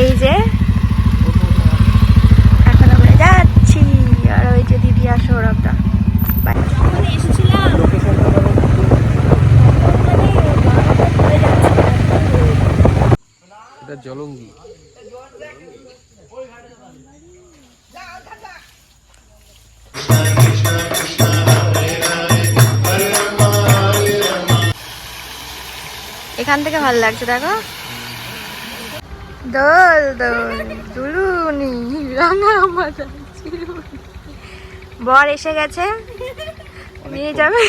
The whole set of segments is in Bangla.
এই যে এখন আমরা যাচ্ছি। আর ওই যে দিদি আর সৌরভদা। জলঙ্গি। এখান থেকে ভালো লাগছে দেখো। দোল দোল দুলুনি রাঙা মাথা চিরুনি। বর এসে গেছে। নিয়ে যাবে।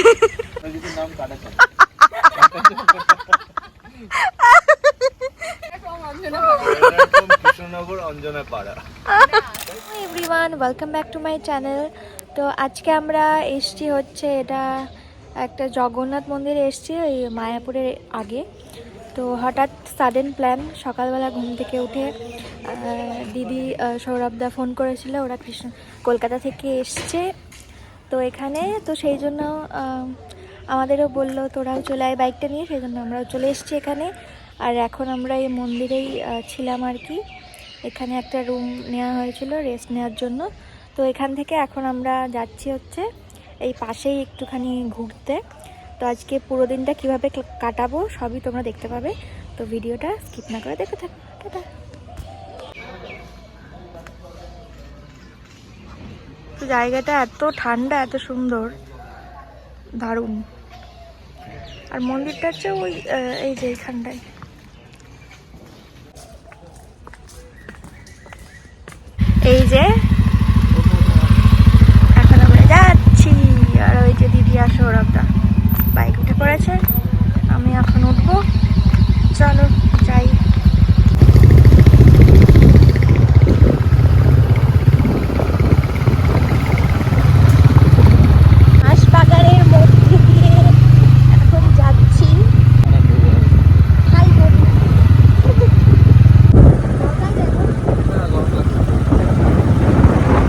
Everyone welcome back to my channel তো আজকে আমরা এসছি হচ্ছে এটা একটা জগন্নাথ মন্দিরে এসছি ওই মায়াপুরের আগে। তো হঠাৎ সাডেন প্ল্যান সকালবেলা ঘুম থেকে উঠে দিদি সৌরভদা ফোন করেছিল, ওরা কৃষ্ণ, কলকাতা থেকে এসছে। তো এখানে, তো সেই জন্য আমাদেরও বলল, তোরাও চলে আয় বাইকটা নিয়ে। সেই জন্য আমরাও চলে এসেছি এখানে। আর এখন আমরা এই মন্দিরেই ছিলাম আর কি। এখানে একটা রুম নেওয়া হয়েছিল রেস্ট নেওয়ার জন্য। তো এখান থেকে এখন আমরা যাচ্ছি হচ্ছে, এই পাশেই একটুখানি ঘুরতে। তো আজকে পুরো দিনটা কীভাবে কাটাবো সবই তোমরা দেখতে পাবে। তো ভিডিওটা স্কিপ না করে দেখে থাকো তো জায়গাটা এত ঠান্ডা, এত সুন্দর। দারুণ। আর মন্দিরটা হচ্ছে ওই এই যে এখানটায় এই যে এখন আমরা যাচ্ছি আর ওই যে দিদি আর সৌরভদা পড়েছে আমি এখন উঠবো। চলো যাই হাসপাতালের মধ্যে দিয়ে এখন যাচ্ছি হাই বলি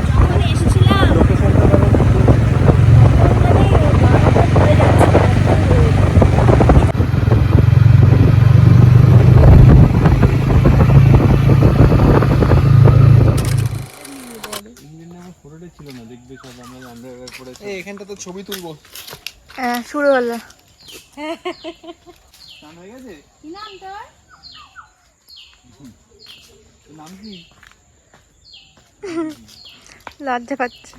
যখন এসেছিলাম ফটোটা ছিল না দেখবে সব আমরা আন্ডারওয়্যার পরে এই এখানটা তো ছবি তুলবো। হ্যাঁ শুরু হলো। স্নান হয়ে গেছে? তোর? নাম কি? লজ্জা পাচ্ছে।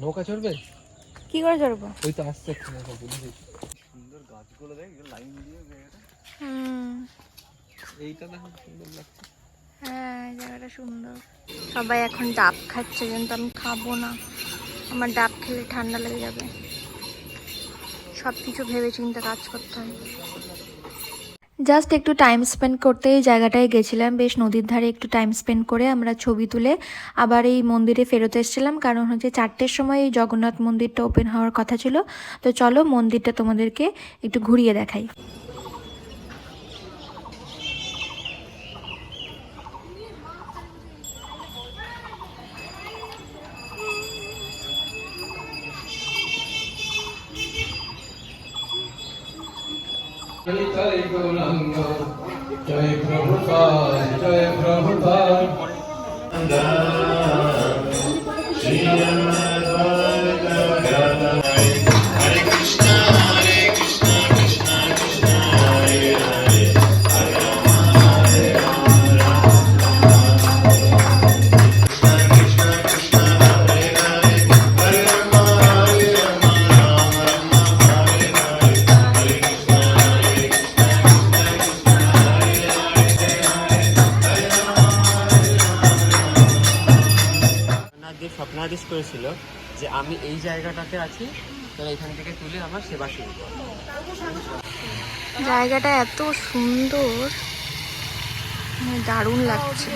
নৌকা চড়বে? কি করে চড়বো? ওই তো আসছে সুন্দর গাছগুলো দেখ লাইন দিয়ে জায়গাটা হুম। এইটা দেখো সুন্দর লাগছে। হ্যাঁ জায়গাটা সুন্দর। সবাই এখন ডাব খাচ্ছে, কিন্তু আমি খাব না। আমার ডাব খেলে ঠান্ডা লেগে যাবে। সব কিছু ভেবে চিন্তে কাজ করতে হবে জাস্ট একটু টাইম স্পেন্ড করতে এই জায়গাটায় গেছিলাম। বেশ নদীর ধারে একটু টাইম স্পেন্ড করে আমরা ছবি তুলে আবার এই মন্দিরে ফেরত এসেছিলাম। কারণ হচ্ছে চারটের সময় এই জগন্নাথ মন্দিরটা ওপেন হওয়ার কথা ছিল। তো চলো মন্দিরটা তোমাদেরকে একটু ঘুরিয়ে দেখাই। জয় গৌরাঙ্গ জয় প্রভুপাদ জয় প্রভুপাদ জগন্নাথ করেছিল যে আমি এই জায়গাটাতে আছি তোরা এখান থেকে তুলে আমার সেবা শুরু কর জায়গাটা এত সুন্দর। মানে দারুণ লাগছে।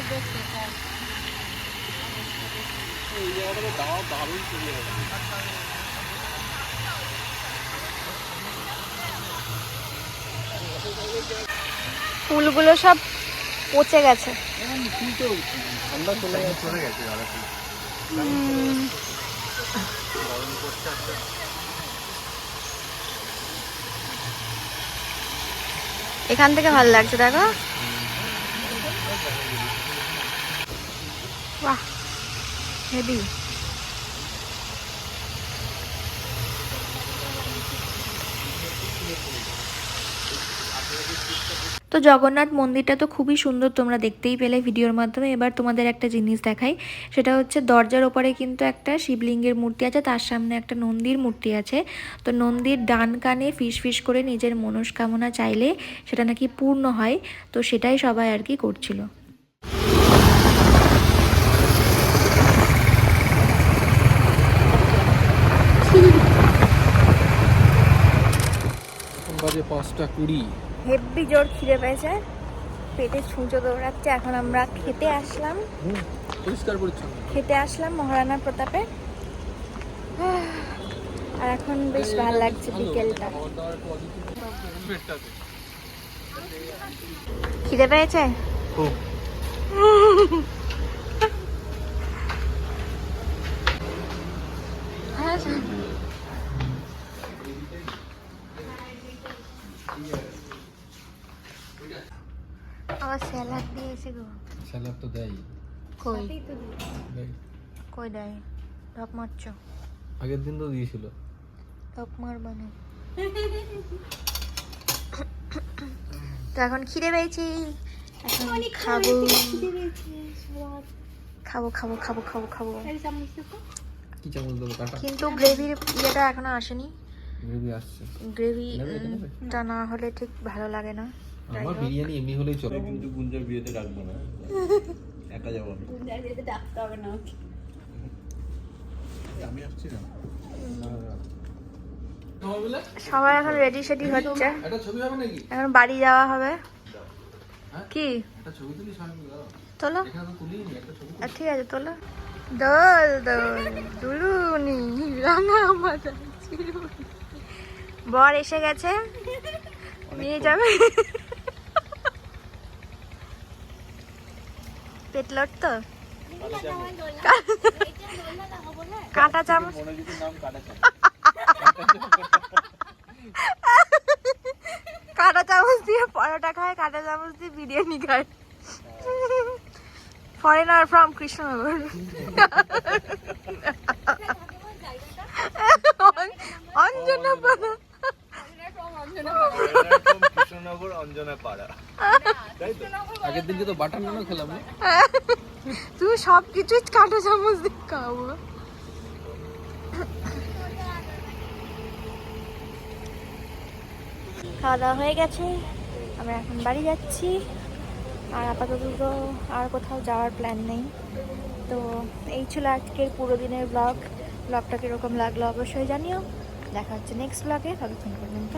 ফুলগুলো সব পচে গেছে। চলে গেছে। এখান থেকে ভালো লাগছে দেখো। বাহ হেভি। তো জগন্নাথ মন্দিরটা তো খুবই সুন্দর, তোমরা দেখতেই পেলে ভিডিওর মাধ্যমে। এবার তোমাদের একটা জিনিস দেখাই, সেটা হচ্ছে দরজার ওপরে কিন্তু একটা শিবলিঙ্গের মূর্তি আছে, তার সামনে একটা নন্দীর মূর্তি আছে। তো নন্দীর ডান কানে ফিস ফিস করে নিজের মনস্কামনা চাইলে সেটা নাকি পূর্ণ হয়, তো সেটাই সবাই আর কি করছিল। বাজে পাঁচটা কুড়ি। হেব্বি জোর খিদে পেয়েছে। পেটে ছুঁচো দৌড়াচ্ছে এখন আমরা খেতে আসলাম। পরিষ্কার পরিচ্ছন্ন। খেতে আসলাম মহারানা প্রতাপে। আর এখন বেশ ভালো লাগছে বিকেলটা। খিদে পেয়েছে? খুব। আবার স্যালাড দিয়েছে গো। স্যালাড তো দেয়। কই। কই দেয়? ঢপ মারছ? আগের দিন তো দিয়েছিল। ঢপ মারবা না। তো এখন খিদে পেয়েছি। এখন খাব। খাব খাব খাব খাব খাব। কি চামচ দেবো? কাটা। কিন্তু গ্রেভির ইয়েটা এখনও আসেনি। গ্রেভি আসছে। গ্রেভি নেবে, এটা নেবে? টা না হলে ঠিক ভালো লাগে না। আমার বিরিয়ানি এমনি হলেই চলে। কিন্তু গুঞ্জার বিয়েতে ডাকবো না। একা যাব আমি। আমি আসছি না। সবাই এখন রেডি সেডি হচ্ছে। হবে এখন বাড়ি যাওয়া হবে। কি? একটা ছবি তুলি ঠিক আছে তোলো। দোল দোল দুলুনি রাঙা মাথা বর এসে গেছে। নিয়ে যাবে। পেটলট তো কাঁটা চামচ? কাটা চামচ দিয়ে পরোটা খায়, কাঁটা চামচ দিয়ে বিরিয়ানি খায়। ফরেনার ফ্রম কৃষ্ণনগর অঞ্জনা পাড়া অঞ্জনা পাড়া। তাই তো? আগের দিনকে তো বাটার নানও খেলাম না। তুমি সব কিছুই কাঁটা চামচ দিয়ে খাব। খাওয়া দাওয়া হয়ে গেছে আমরা এখন বাড়ি যাচ্ছি। আর আপাতত তো আর কোথাও যাওয়ার প্ল্যান নেই। তো এই ছিল আজকের পুরো দিনের ব্লগ ব্লগটা কীরকম লাগল অবশ্যই জানিও। দেখা হচ্ছে নেক্সট ব্লগে ততক্ষণ পর্যন্ত।